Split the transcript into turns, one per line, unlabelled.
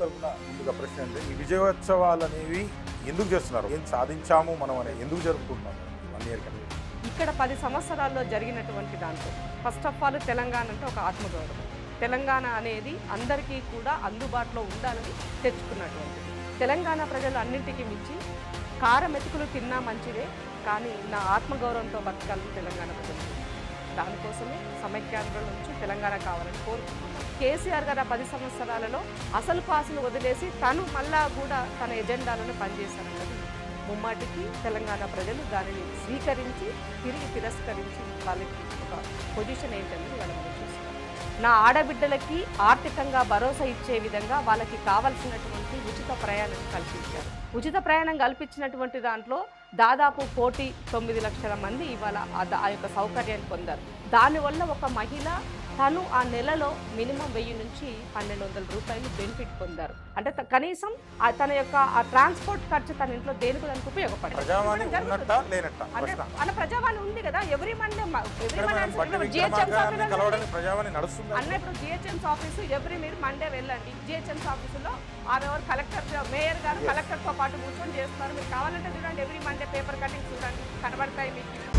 ప్రజల ముందుగా ప్రశ్న అంటే ఈ విజయోత్సవాలు అనేవి ఎందుకు చేస్తున్నారు? ఏం సాధించాము మనం అని ఎందుకు జరుపుకుంటున్నాము? వన్ ఇయర్ కంటే.
ఇక్కడ పది సంవత్సరాల్లో జరిగినటువంటి దాంట్లో ఫస్ట్ ఆఫ్ ఆల్ తెలంగాణ అంటే ఒక ఆత్మగౌరవం. తెలంగాణ అనేది అందరికీ కూడా అందుబాటులో ఉండాలని తెచ్చుకున్నటువంటిది. తెలంగాణ ప్రజలు అన్నింటికి మించి కారం మెతుకులు తిన్నా మంచిదే కానీ నా ఆత్మగౌరవంతో బతకాలని తెలంగాణ ప్రజలు దానికోసమే సమైక్యాంధ్రం నుంచి తెలంగాణ కావాలని కోరుకుంటున్నాం. కేసీఆర్ గారు ఆ పది సంవత్సరాలలో అసలు పాసులు వదిలేసి తను మళ్ళా కూడా తన ఎజెండాలను పనిచేశారన్నది ముమ్మాటికి తెలంగాణ ప్రజలు దానిని స్వీకరించి తిరిగి తిరస్కరించి వాళ్ళకి ఒక పొజిషన్ ఏంటనేది వాళ్ళ మనం చూస్తున్నాం. నా ఆడబిడ్డలకి ఆర్థికంగా భరోసా ఇచ్చే విధంగా వాళ్ళకి కావలసినటువంటి ఉచిత ప్రయాణం కల్పించారు. ఉచిత ప్రయాణం కల్పించినటువంటి దాంట్లో దాదాపు కోటి తొమ్మిది లక్షల మంది ఇవాళ ఆ యొక్క సౌకర్యాన్ని పొందారు. దానివల్ల ఒక మహిళ తను ఆ నెలలో మినిమం వెయ్యి నుంచి పన్నెండు వందల రూపాయలు బెనిఫిట్ పొందారు. అంటే కనీసం తన యొక్క ఆ ట్రాన్స్పోర్ట్ ఖర్చు తన ఇంట్లో దేనికి దానికి ఉపయోగపడింది
ప్రజావాణి
అంటే ఉంది కదా ఎవరి మండే అన్న ఇప్పుడు జిహెచ్ఎంస్ ఆఫీసు ఎవరి మీరు మండే వెళ్ళండి. జిహెచ్ఎంస్ ఆఫీసులో ఆమె కలెక్టర్ మేయర్ గారు. కలెక్టర్తో పాటు కూర్చొని చేస్తున్నారు. మీరు కావాలంటే చూడండి ఎవరి మండే పేపర్ కటింగ్స్ కనబడతాయి మీకు.